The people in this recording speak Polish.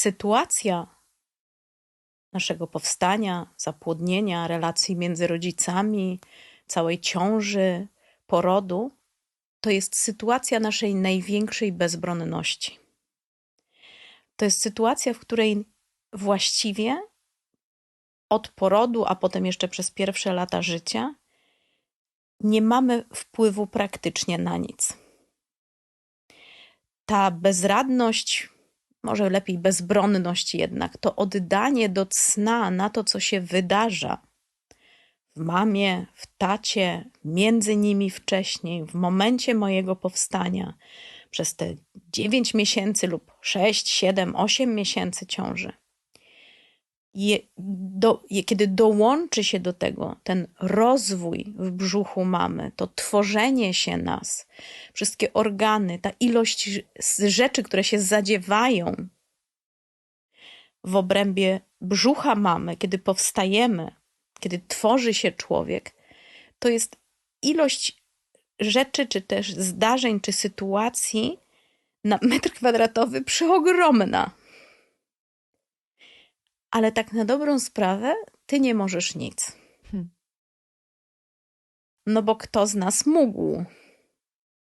sytuacja naszego powstania, zapłodnienia, relacji między rodzicami, całej ciąży, porodu, to jest sytuacja naszej największej bezbronności. To jest sytuacja, w której właściwie od porodu, a potem jeszcze przez pierwsze lata życia, nie mamy wpływu praktycznie na nic. Ta bezradność, może lepiej bezbronność jednak, to oddanie do cna na to, co się wydarza w mamie, w tacie, między nimi wcześniej, w momencie mojego powstania, przez te 9 miesięcy lub 6, 7, 8 miesięcy ciąży. Je, do, je, kiedy dołączy się do tego ten rozwój w brzuchu mamy, to tworzenie się nas, wszystkie organy, ta ilość rzeczy, które się zadziewają w obrębie brzucha mamy, kiedy powstajemy, kiedy tworzy się człowiek, to jest ilość rzeczy, czy też zdarzeń, czy sytuacji na metr kwadratowy przeogromna. Ale tak na dobrą sprawę, ty nie możesz nic. Hmm. No bo kto z nas mógł?